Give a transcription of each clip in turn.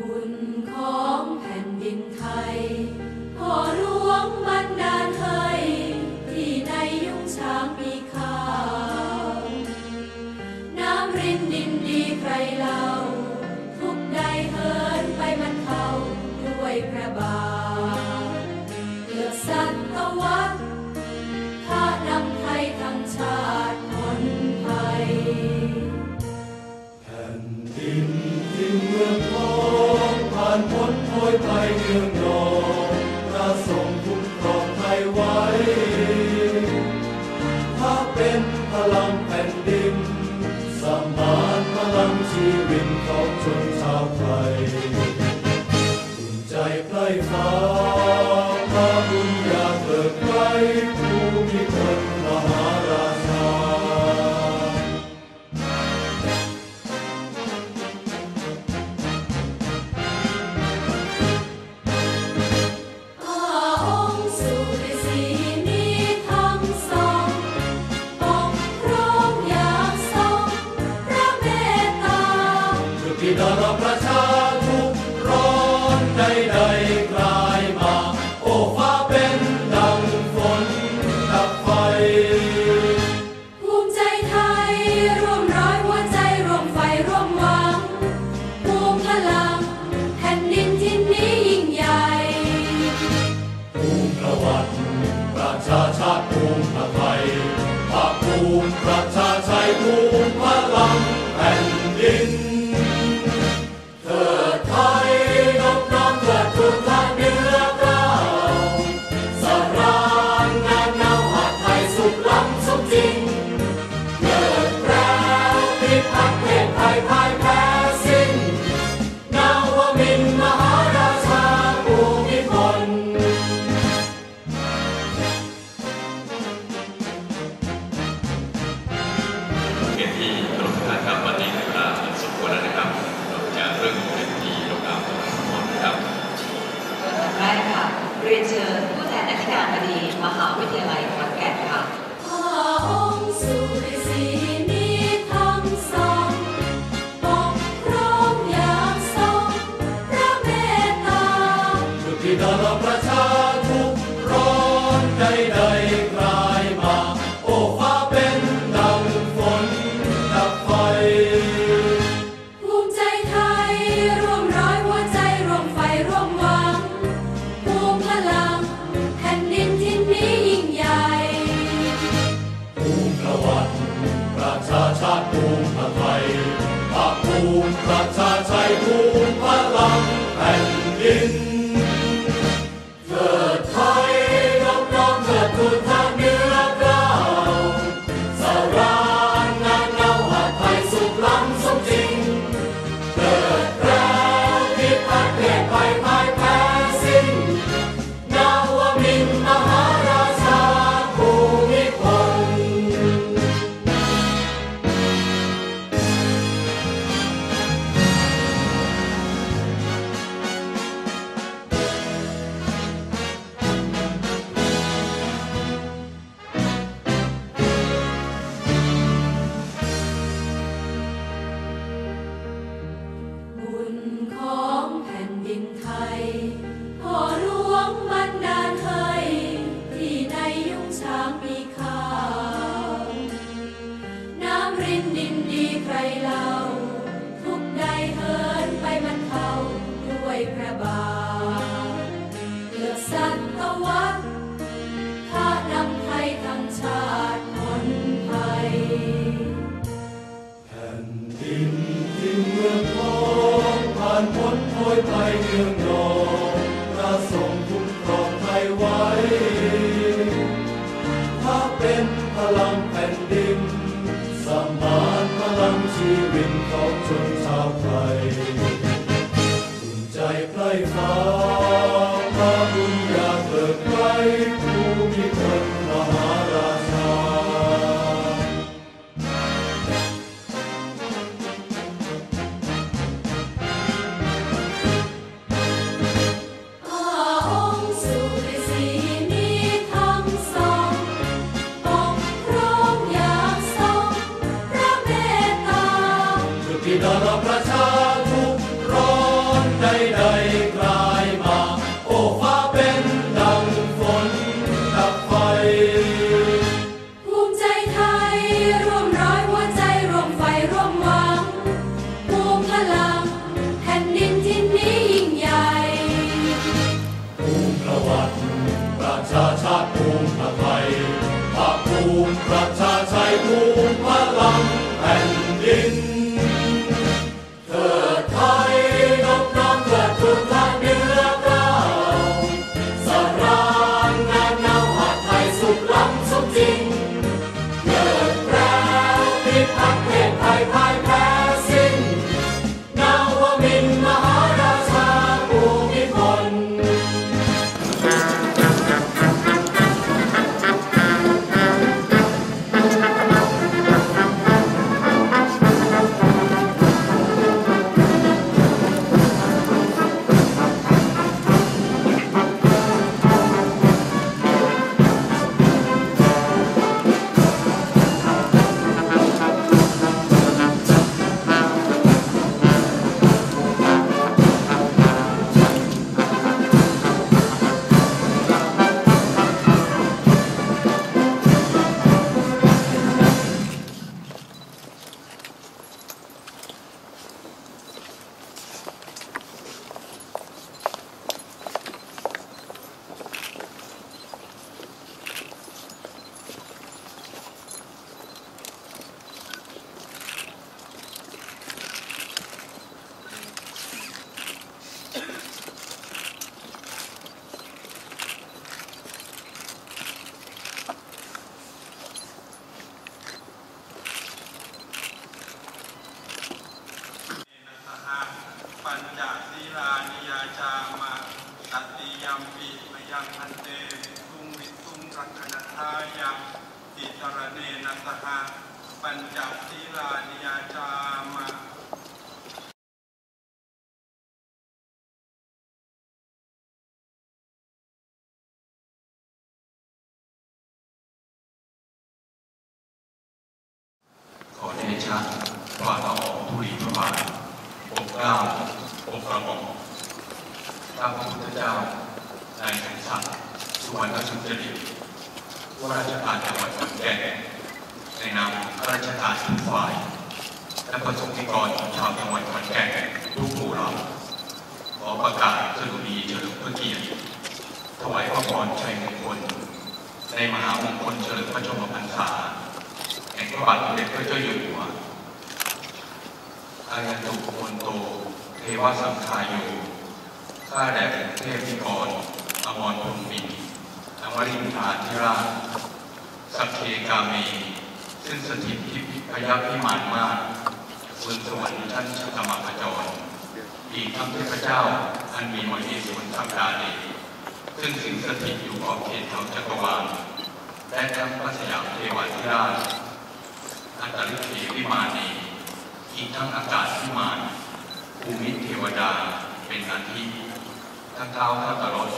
บุญของแผ่นดินไทยพอรวงบันดาลเธยานพ้นโอยไกลเมืองนองพระทรงคุ้มครองไทยไว้ ถ้าเป็นพลัง high. อยเยืองงพระทรงคุ้มครองไทยไว้ ถ้าเป็นพลังแผ่นดิน สมานพลังชีวิตของชนชาวไทยอุ่นใจไพร่ฟ้า ติตรเนนัสหะปัญจศีลานิยาจามะ ขอเดชะฝ่าละอองธุลีพระบาทปกเกล้าปกกระหม่อมพระพุทธเจ้านายแห่งศักดิ์สุวรรณสุจริต ว่าราชการจังหวัดขอนแก่นในนามข้าราชการทุกฝ่ายและประสบนิกรชาวจังหวัดขอนแก่นทุกหมู่เหล่าขอประกาศสดุดีเฉลิมพระเกียรติถวายพระพรชัยมงคล ในมหามงคลเฉลิมพระชนมพรรษาแห่งพระบาทสมเด็จพระเจ้าอยู่หัวอายันตุโคนโต เทวสังคายโยข้าแด่เทพนิกรอมรพรหมมิน ทร์อมรินทาธิราช สัพเพกาเม ซึ่งสถิตที่พยัคฆ์พิมานมากบนสวรรค์ชั้นชตมขจรอีกทั้งเทพเจ้า อันมีมเหสวนสัปดาเดชซึ่งสิงสถิตอยู่ขอบเขตเขาจักรวาลและทั้งพระสยามเทวาธิราช อัตลิขีวิมานีอีกทั้งอากาศพิมานภูมิเทวดาเป็นอาทิทั้งเท้าข้าตลอด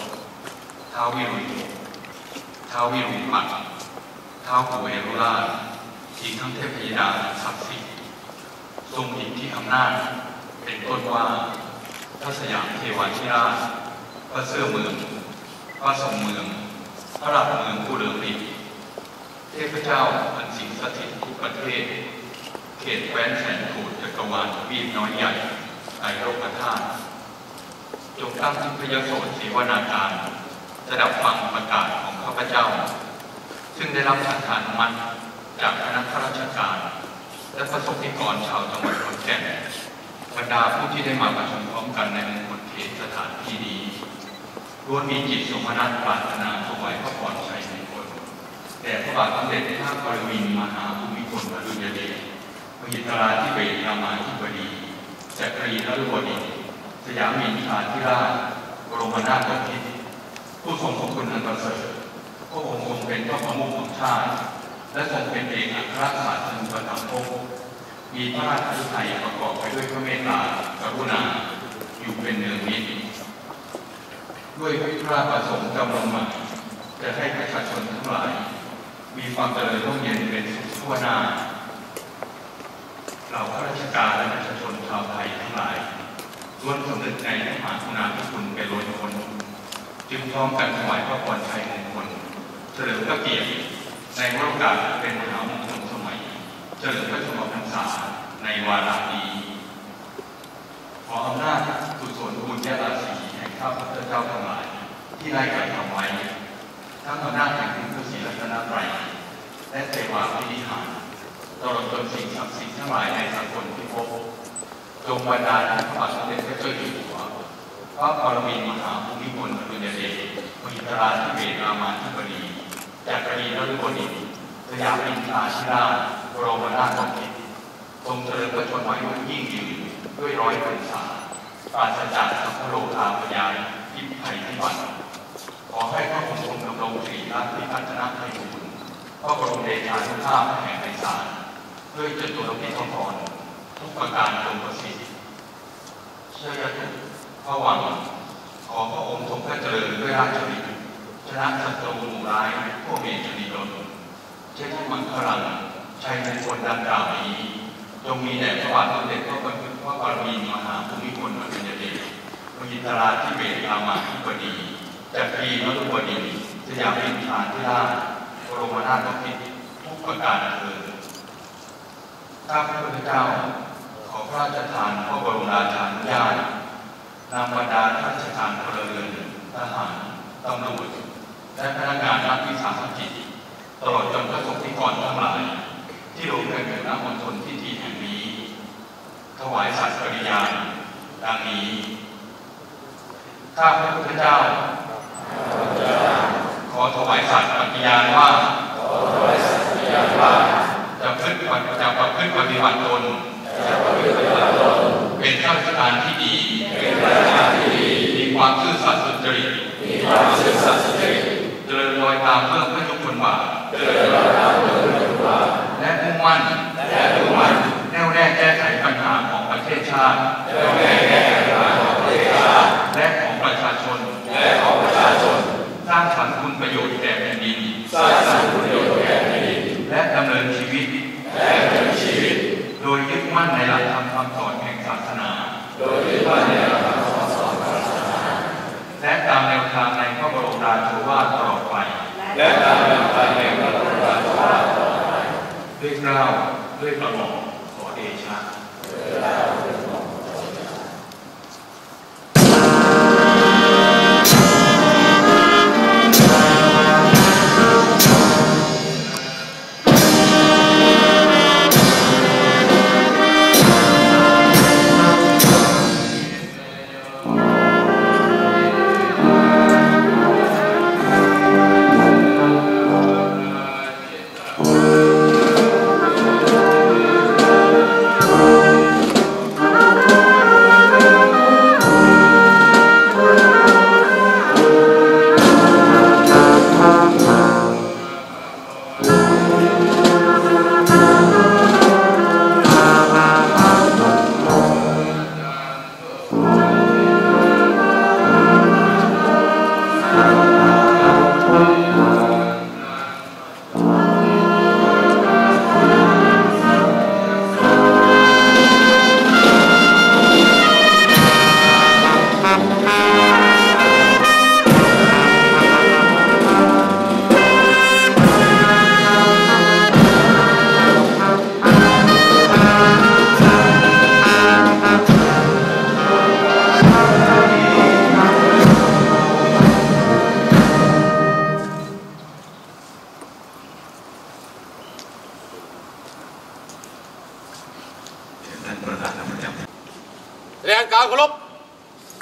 เท้าวิรุณ ท้าวิรุณปักเท้ากุเวรุราชอีกทั้งเทพยดาศักดิ์สิทธิ์ทรงอิทธิอำนาจ เป็นต้นว่าพระสยามเทวาธิราชพระเสื้อเมืองพระทรงเมือง พระหลักเมืองผู้เลืองฤทธิ์เทพเจ้าอันสิงสถิตทุกประเทศ เขตแคว้นแสนโขดจักรวาลวีน้อยใหญ่ไตรโลกธาตุจงตั้งทิพยโสตศีวนาการจะดับฟังประกาศ เจ้า ซึ่งได้รับสังขารมันจากคณะข้าราชการ และประสบนิกรชาวจังหวัดขอนแก่นบรรดาผู้ที่ได้มาประชุมพร้อมกันในมงคลเขตสถานที่นี้ล้วนมีจิตสมนัตปรารถนาถวายพระพรชัยมงคลแต่พระบาทสมเด็จพระปรมินมหาภูมิพลอดุลยเดชมหิตราธิเบศรามาธิบดีจักรีนฤบดินสยามินทราธิราชบรมนาถบพิตรผู้ทรงพระคุณอันประเสริฐ ระองค์ทรงเป็นพระประมุขของชาติและทรงเป็นเอกอัครราชานุปถัมภกมีพระราชฤทัยประกอบไปด้วยพระเมตตากรุณา อยู่เป็นเนืองนิดด้วยพระประสงค์กำลังมาจะให้ประชาชนทั้งหลาย มีความเจริญร่มเย็นเป็นสุขทั่วหน้าเราข้าราชการและประชาชนชาวไทยทั้งหลายล้วนสำนึกในพระมหากรุณาธิคุณเป็นล้นพ้นจึงพร้อมกันถวายพระพรชัยมงคล เฉลิมพระเกียรติในวาระโอกาสเป็นมหามงคลสมัย เฉลิมพระชนมพรรษาในวาระนี้ ขออำนาจกุศลบุญญาราศีแห่งข้าพเจ้าทั้งหลายที่ได้กระทำไว้ทั้งอำนาจแห่งพระศรีรัตนตรัยและเทวาพินิหารตลอดจนสิ่งศักดิ์สิทธิ์ทั้งหลายในสากลที่พบจงบันดาลพระบาทสมเด็จพระเจ้าอยู่หัวพระปรมินทรมหาภูมิพลอดุลยเดชมหิตราธิเบศรามาธิบดี จากกรณีนฤบดินทร์สยามอินทราชิราชบรมนาถบพิตทรงเจริญพระชนมายุยิ่งยืนด้วยร้อยพรรษาปราศจากสัพพโลกาพยานพิภัยพิบัติขอให้พระองค์ทรงดำรงสิริรัตน์พิพัฒนาให้บุญพระบรมเดชานุภาพแห่งไพศาลด้วยจตุรพิธพรทุกประการจงประสิทธิ์เชื่อยันพระวังขอพระองค์ทรงพระเจริญด้วยราชวิต ชนะศัตรูหมู่ร้ายพวกเมจนีดลเช่นที่มังคลังชัยมงคลดังกล่าวนี้จงมีแด่พระบาทสมเด็จพระบพระปรมินมหาภูมิพลอดุลยเดชมหิตราธิเบศรามาธิบดีจากรีนฤบดินสยามอินทราธิราชบรมนาถบพิตรทุกประการเถิดข้าพระพุทธเจ้าขอพระราชทานพระบรมราชานุญาตนำบรรดาข้าราชการพลเรือนทหารตำรวจ และพนักงานรัฐวิสาหกิจตลอดจนพระสงฆ์นิกรทั้งหลาย ที่รวมกันอยู่ณมณฑลพิธีแห่งนี้ ถวายสัตย์ปริญาณดังนี้ข้าพระพุทธเจ้า ขอถวายสัตย์ปฏิญาณว่าจะพึ่งจะประพฤติปฏิบัติตนเป็นข้าราชการที่ดี มีความซื่อสัตย์สุจริตเจริญรอสัตย์ ยตามเพื่อพระยุคลบาทและมุ่งมั่นแน่วแน่แก้ไขปัญหาของประเทศชาติและของประชาช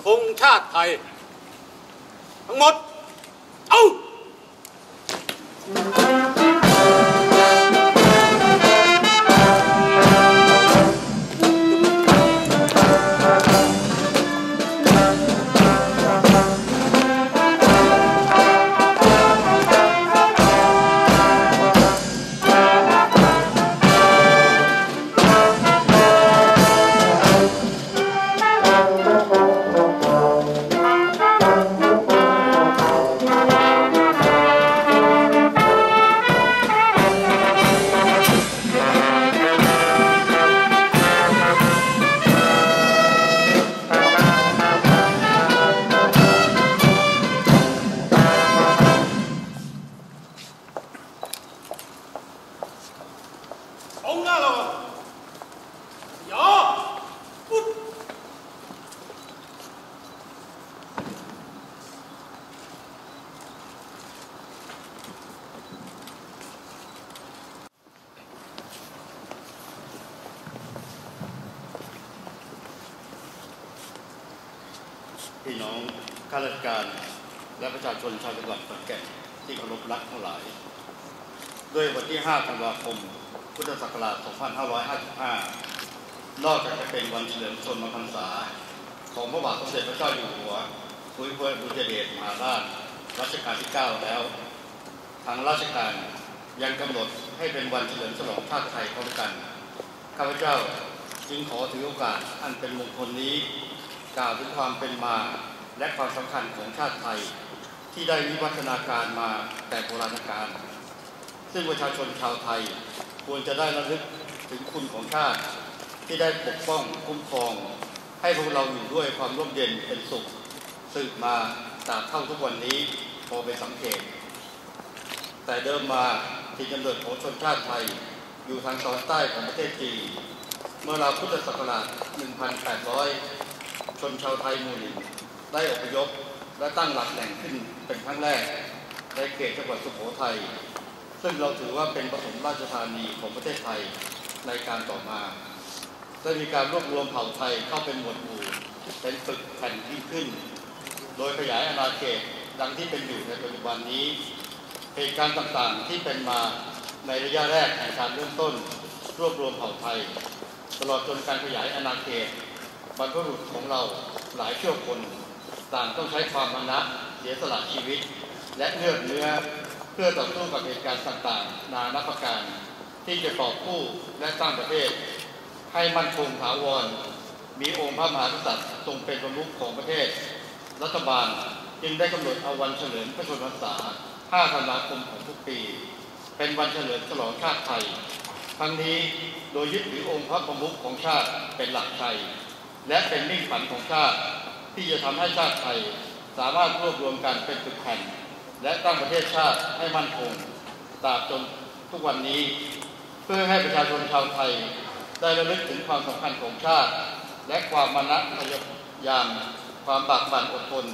ธงชาติไทย ทั้งหมด เอา และประชาชนชาวจังหวัดขอนแก่นที่เคารพรักทั้งหลาย ด้วยวันที่ 5 ธันวาคม พุทธศักราช 2555 นอกจากจะเป็นวันเฉลิมชนมพรรษา ของพระบาทสมเด็จพระเจ้าอยู่หัวภูมิพลอดุลยเดชมหาราชรัชกาลที่ 9 แล้ว ทางราชการยังกำหนดให้เป็นวันเฉลิมฉลองชาติไทยพร้อมกัน ข้าพเจ้าจึงขอถือโอกาสอันเป็นมงคลนี้ กล่าวถึงความเป็นมา และความสำคัญของชาติไทยที่ได้วิวัฒนาการมาแต่โบราณกาลซึ่งประชาชนชาวไทยควรจะได้ระลึกถึงคุณของชาติ ที่ได้ปกป้องคุ้มครอง ให้พวกเราอยู่ด้วยความร่มเย็นเป็นสุขสืบมาตราบเท่าทุกวันนี้พอเป็นสังเกต แต่เดิมมาที่กำเนิดของชนชาติไทย อยู่ทางตอนใต้ของประเทศจีนเมื่อราวพุทธศักราช 1,800 ชนชาวไทยมู่หนึ่ง ได้อพยพและตั้งหลักแหล่งขึ้นเป็นครั้งแรก ในเขตจังหวัดสุโขทัย ซึ่งเราถือว่าเป็นปฐมราชธานีของประเทศไทยในการต่อมา ได้มีการรวบรวมเผ่าไทยเข้าเป็นหมวดหมู่เป็นฝึกแผ่นที่ขึ้น โดยขยายอาณาเขตดังที่เป็นอยู่ในปัจจุบันนี้ เหตุการณ์ต่างๆที่เป็นมาในระยะแรกแห่งการเริ่มต้น รวบรวมเผ่าไทย ตลอดจนการขยายอาณาเขตบรรพบุรุษของเราหลายชั่วคน ต่างต้องใช้ความมานะเสียสละชีวิต และเลือดเนื้อเพื่อต่อสู้กับเหตุการณ์ต่างๆ นานับประการ ที่จะกอบกู้และสร้างประเทศ ให้มั่นคงถาวร มีองค์พระมหากษัตริย์ทรงเป็นประมุขของประเทศ รัฐบาลจึงได้กำหนดเอาวันเฉลิมพระชนมพรรษา 5 ธันวาคมของทุกปี เป็นวันเฉลิมฉลองชาติไทย ทั้งนี้โดยยึดถือองค์พระประมุขของชาติเป็นหลักชัยและเป็นมิ่งฝันของชาติ ที่จะทำให้ชาติไทย สามารถรวบรวมกันเป็นตึกแผ่นและตั้งประเทศชาติให้มั่นคงตราบจนทุกวันนี้ เพื่อให้ประชาชนชาวไทย ได้ระลึกถึงความสำคัญของชาติ และความมานะพยายามความบากบั่นอดทน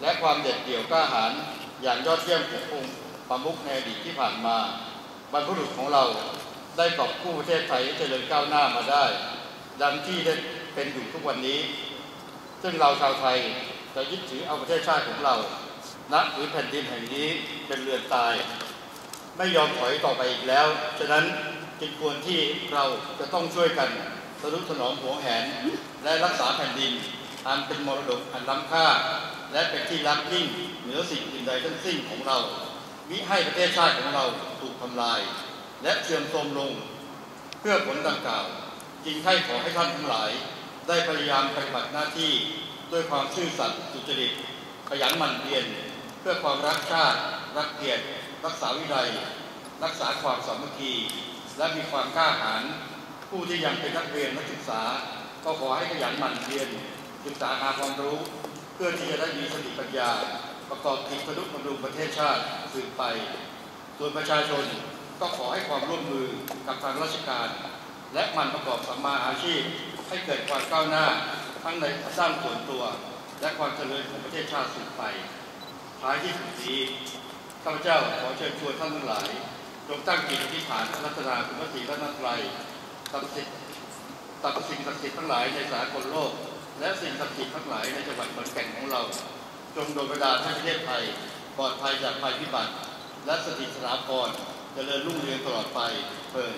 และความเด็ดเดี่ยวกล้าหาญอย่างยอดเยี่ยมขององค์ประมุขในอดีตที่ผ่านมา บรรพบุรุษของเราได้กอบกู้ประเทศไทยให้เจริญก้าวหน้ามาได้ ดังที่ได้เป็นอยู่ทุกวันนี้ ซึ่งเราชาวไทยจะยึดถือเอาประเทศชาติของเราณหรือแผ่นดินแห่งนี้เป็นเรือนตาย ไม่ยอมถอยต่อไปอีกแล้ว ฉะนั้นจึงควรที่เราจะต้องช่วยกันสรุปถนอมหัวแหน และรักษาแผ่นดิน อันเป็นมรดกอันล้ำค่า และเป็นที่รักยิ่งเหนือสิ่งอื่นใดทั้งสิ้นของเรามิให้ประเทศชาติของเราถูกทำลาย และเสื่อมโทรมลง เพื่อผลดังกล่าวจึงให้ขอให้ท่านทั้งหลาย ได้พยายามปฏิบัติหน้าที่ด้วยความซื่อสัตย์สุจริตขยันหมั่นเพียรเพื่อความรักชาติ รักเกียรติ รักษาวินัยรักษาความสามัคคี และมีความกล้าหาญผู้ที่ยังเป็นนักเรียนนักศึกษา ก็ขอให้ขยันหมั่นเพียรศึกษาหาความรู้ เพื่อที่จะได้มีสติปัญญา ประกอบกิจประดุบำรุงประเทศชาติสืบไป ส่วนประชาชนก็ขอให้ความร่วมมือกับทางราชการ และมันประกอบสัมมาอาชีพ ให้เกิดความก้าวหน้าทั้งในด้านส่วนตัว และความเจริญของประเทศชาติสืบไป ท้ายที่สุดนี้ข้าพเจ้าขอเชิญชวนท่านทั้งหลายจงตั้งจิตอธิษฐานรัตนาคุณพระศรีรัตนตรัยตัดสิทธิ์ตัดสิ่งศักดิ์สิทธิ์ทั้งหลายในสากลโลก และสิ่งศักดิ์สิทธิ์ทั้งหลายในจังหวัดขอนแก่นของเรา จงโดนบันดาให้ประเทศไทยปลอดภัยจากภัยพิบัติ และสถิตสถาพรเจริญรุ่งเรืองตลอดไปเพิ่น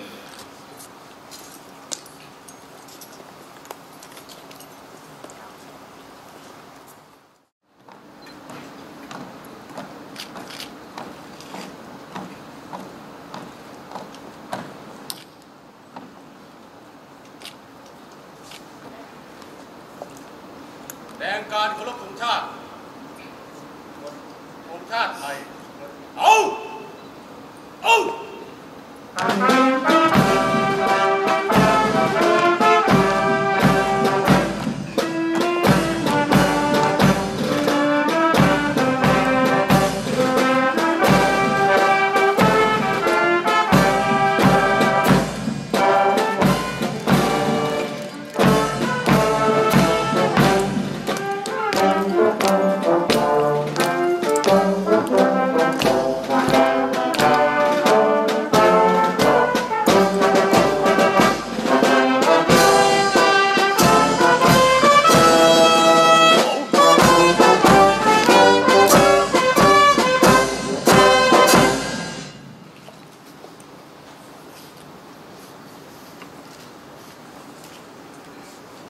การเคารพธงชาติ